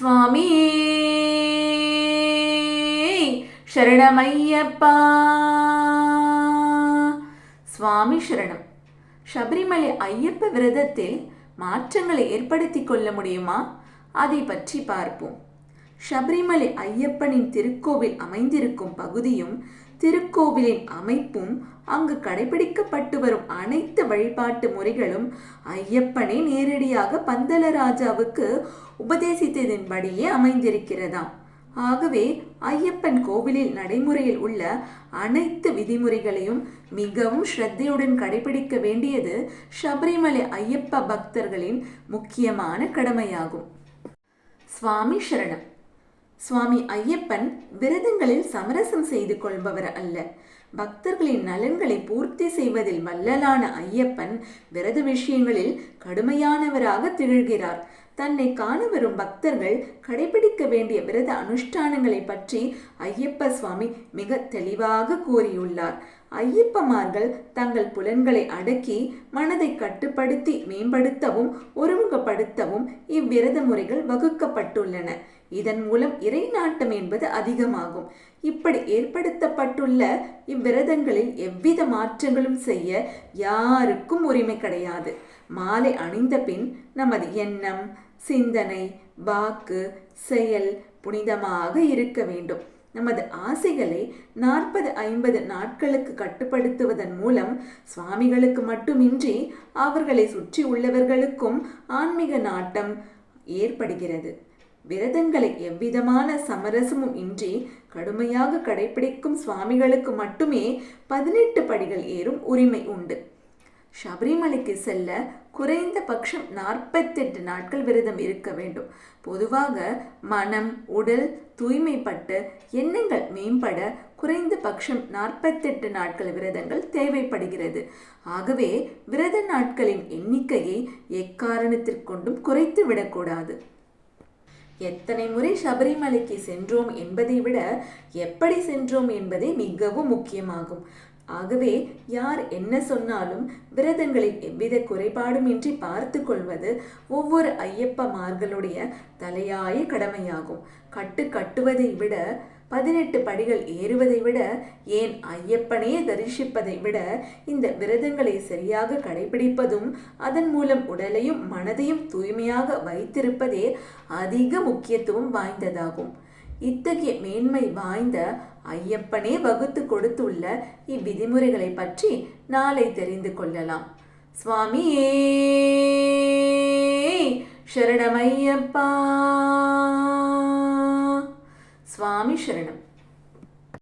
சுவாமி. சரணமையப்பா. சுவாமி சரணம். சபரிமலை ஐயப்ப விரதத்தில் மாற்றங்களை ஏற்படுத்திக் கொள்ள முடியுமா? அதை பற்றி பார்ப்போம். சபரிமலை ஐயப்பனின் திருக்கோவில் அமைந்திருக்கும் பகுதியும் திருக்கோவிலின் அமைப்பும் அங்கு கடைபிடிக்கப்பட்டு வரும் அனைத்து வழிபாட்டு முறைகளும் ஐயப்பனை நேரடியாக பந்தலராஜாவுக்கு உபதேசித்ததின்படியே அமைந்திருக்கிறதாம். ஆகவே ஐயப்பன் கோவிலில் நடைமுறையில் உள்ள அனைத்து விதிமுறைகளையும் மிகவும் ஸ்ரத்தையுடன் கடைபிடிக்க வேண்டியது சபரிமலை ஐயப்ப பக்தர்களின் முக்கியமான கடமையாகும். சுவாமி சரணம். சுவாமி ஐயப்பன் விரதங்களில் சமரசம் செய்து கொள்பவர் அல்ல. பக்தர்களின் நலன்களை பூர்த்தி செய்வதில் வல்லலான ஐயப்பன் விரத விஷயங்களில் கடுமையானவராக திகழ்கிறார். தன்னை காண வரும் பக்தர்கள் கடைபிடிக்க வேண்டிய விரத அனுஷ்டானங்களை பற்றி ஐயப்ப சுவாமி மிக தெளிவாக கூறியுள்ளார். ஐயப்பமார்கள் தங்கள் புலன்களை அடக்கி மனதை கட்டுப்படுத்தி மேம்படுத்தவும் ஒருமுகப்படுத்தவும் இவ்விரத முறைகள் வகுக்கப்பட்டுள்ளன. இதன் மூலம் இறை நாட்டம் என்பது அதிகமாகும். இப்படி ஏற்படுத்தப்பட்டுள்ள இவ்விரதங்களில் எவ்வித மாற்றங்களும் செய்ய யாருக்கும் உரிமை கிடையாது. மாலை அணிந்த பின் நமது எண்ணம் சிந்தனை வாக்கு செயல் புனிதமாக இருக்க வேண்டும். நமது ஆசைகளை நாற்பது ஐம்பது நாட்களுக்கு கட்டுப்படுத்துவதன் மூலம் சுவாமிகளுக்கு மட்டுமின்றி அவர்களை சுற்றி உள்ளவர்களுக்கும் ஆன்மீக நாட்டம் ஏற்படுகிறது. விரதங்களை எவ்விதமான சமரசமும் இன்றி கடுமையாக கடைபிடிக்கும் சுவாமிகளுக்கு மட்டுமே பதினெட்டு படிகள் ஏறும் உரிமை உண்டு. சபரிமலைக்கு செல்ல குறைந்த பட்சம் நாற்பத்தெட்டு நாட்கள் விரதம் இருக்க வேண்டும். பொதுவாக மனம் உடல் தூய்மைப்பட்டு எண்ணங்கள் மேம்பட குறைந்த பட்சம் நாற்பத்தெட்டு நாட்கள் விரதங்கள் தேவைப்படுகிறது. ஆகவே விரத நாட்களின் எண்ணிக்கையை எக்காரணத்திற்கொண்டும் குறைத்து விடக்கூடாது. எத்தனை முறை சபரிமலைக்கு சென்றோம் என்பதை விட எப்படி சென்றோம் என்பதே மிகவும் முக்கியமாகும். ஆகவே யார் என்ன சொன்னாலும் விரதங்களில் எவ்வித குறைபாடும் இன்றி பார்த்து கொள்வது ஒவ்வொரு ஐயப்பமார்களுடைய தலையாய கடமையாகும். கட்டு கட்டுவதை விட பதினெட்டு படிகள் ஏறுவதை விட ஏன் ஐயப்பனையே தரிசிப்பதை விட இந்த விரதங்களை சரியாக கடைபிடிப்பதும் அதன் மூலம் உடலையும் மனதையும் தூய்மையாக வைத்திருப்பதே அதிக முக்கியத்துவம் வாய்ந்ததாகும். இத்தகைய மேன்மை வாய்ந்த ஐயப்பனே வகுத்து கொடுத்துள்ள இவ்விதிமுறைகளை பற்றி நாளை தெரிந்து கொள்ளலாம். சுவாமியே சரணமையப்பா. சுவாமி சரணம்.